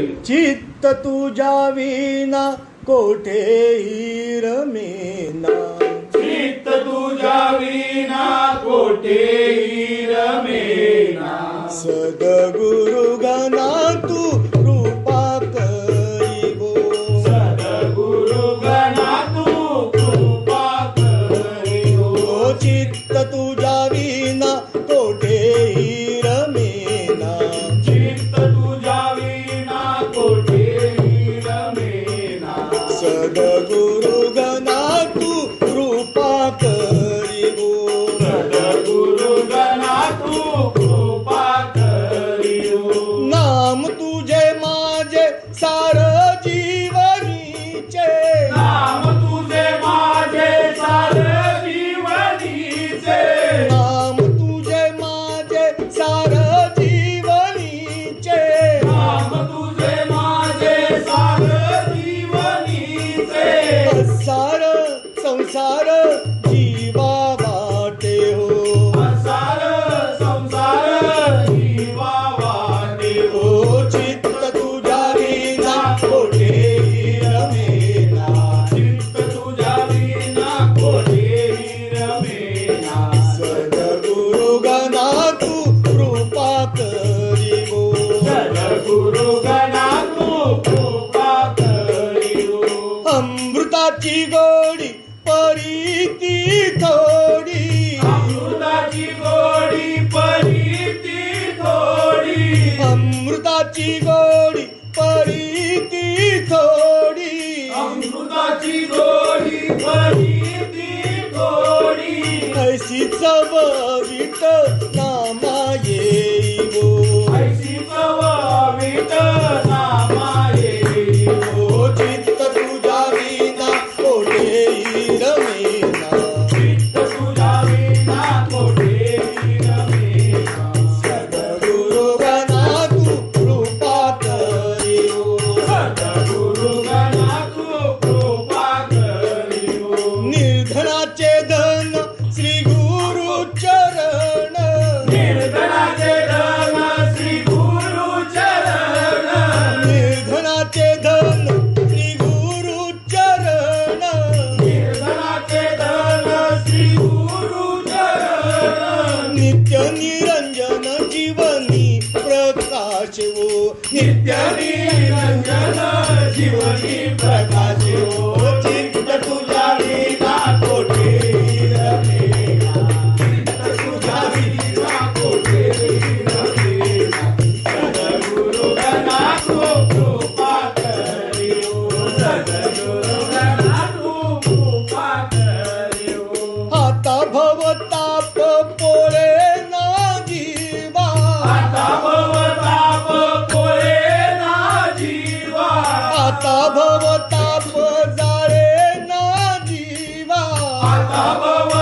चित्त तुझ्या विना कोठेही रमेना. चित्त तुझ्या विना कोठे रमेना. सदगुरु नाम तुझे माझे सार जीवनीचे. नाम तुझे माझे सार जीवनीचे. नाम तुझे माझे सार जीवनीचे. नाम तुझे माझे सार जीवनीचे. सार संसार अमृताची गोडी परी ती थोडी. अमृताची गोडी परी ती थोडी. अमृताची गोडी परी ती थोडी. अमृताची गोडी परी ती थोडी. ऐशी चववित नामा Shivani. Atma